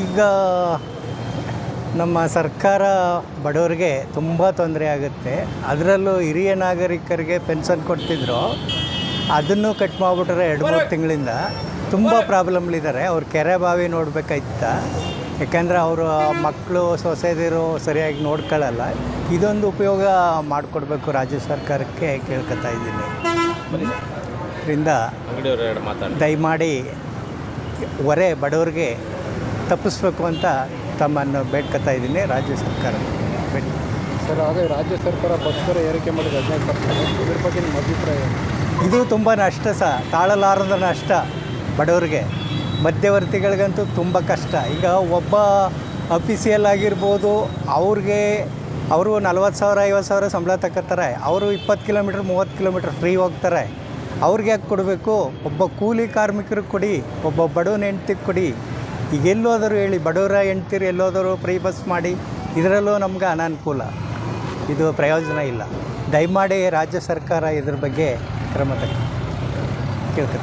ಈಗ ನಮ್ಮ ಸರ್ಕಾರ ಬಡವರಿಗೆ ತುಂಬ ತೊಂದರೆ ಆಗುತ್ತೆ. ಅದರಲ್ಲೂ ಹಿರಿಯ ನಾಗರಿಕರಿಗೆ ಪೆನ್ಷನ್ ಕೊಡ್ತಿದ್ರು. ಅದನ್ನು ಕಟ್ ಮಾಡಿಬಿಟ್ರೆ ಎರಡು ಮೂರು ತಿಂಗಳಿಂದ ತುಂಬ ಪ್ರಾಬ್ಲಮ್ಲಿದ್ದಾರೆ ಅವ್ರು ಕೆರೆ ಬಾವಿ ನೋಡಬೇಕಾಯ್ತ. ಯಾಕೆಂದರೆ ಅವರು ಮಕ್ಕಳು ಸೊಸೆದಿರು ಸರಿಯಾಗಿ ನೋಡ್ಕೊಳ್ಳಲ್ಲ ಇದೊಂದು ಉಪಯೋಗ ಮಾಡಿಕೊಡ್ಬೇಕು ರಾಜ್ಯ ಸರ್ಕಾರಕ್ಕೆ ಕೇಳ್ಕೊತಾ ಇದ್ದೀನಿ. ಇದರಿಂದ ದಯಮಾಡಿ ಹೊರೆ ಬಡವರಿಗೆ ತಪ್ಪಿಸ್ಬೇಕು ಅಂತ ತಮ್ಮನ್ನು ಬೇಡ್ಕೊತಾ ಇದ್ದೀನಿ ರಾಜ್ಯ ಸರ್ಕಾರ. ಬೇಡಿ ಸರ್ ಹಾಗೆ ರಾಜ್ಯ ಸರ್ಕಾರ ಬಸ್ ದರ ಏರಿಕೆ ಮಾಡಿದ ಹದಿನೈದು ಪರ್ಸೆಂಟ್ ಇದ್ರ ಬಗ್ಗೆ ನಿಮ್ಮ ಅಭಿಪ್ರಾಯ ಇದು ತುಂಬ ನಷ್ಟ ಸಹ ತಾಳಲಾರದ ನಷ್ಟ ಬಡವರಿಗೆ. ಮಧ್ಯವರ್ತಿಗಳಿಗಂತೂ ತುಂಬ ಕಷ್ಟ. ಈಗ ಒಬ್ಬ ಅಫಿಸಿಯಲ್ ಆಗಿರ್ಬೋದು ಅವ್ರಿಗೆ ಅವರು ನಲ್ವತ್ತು ಸಾವಿರ ಐವತ್ತು ಸಾವಿರ ಸಂಬಳ ತಗೋತಾರೆ. ಅವರು ಇಪ್ಪತ್ತು ಕಿಲೋಮೀಟ್ರ್ ಮೂವತ್ತು ಕಿಲೋಮೀಟ್ರ್ ಫ್ರೀ ಹೋಗ್ತಾರೆ. ಅವ್ರಿಗೆ ಯಾಕೆ ಕೊಡಬೇಕು? ಒಬ್ಬ ಕೂಲಿ ಕಾರ್ಮಿಕರಿಗೆ ಕೊಡಿ, ಒಬ್ಬ ಬಡವನ ಹೆಂಡ್ತಿಗೆ ಕೊಡಿ. ಈಗ ಎಲ್ಲೋದರೂ ಹೇಳಿ, ಬಡವರ ಹೆಂಡ್ತಿರು ಎಲ್ಲೋದರು ಫ್ರೀ ಬಸ್ ಮಾಡಿ, ಇದರಲ್ಲೂ ನಮ್ಗೆ ಅನಾನುಕೂಲ. ಇದು ಪ್ರಯೋಜನ ಇಲ್ಲ. ದಯಮಾಡಿ ರಾಜ್ಯ ಸರ್ಕಾರ ಇದ್ರ ಬಗ್ಗೆ ಕ್ರಮ ಕೇಳ್ಕೊತೀನಿ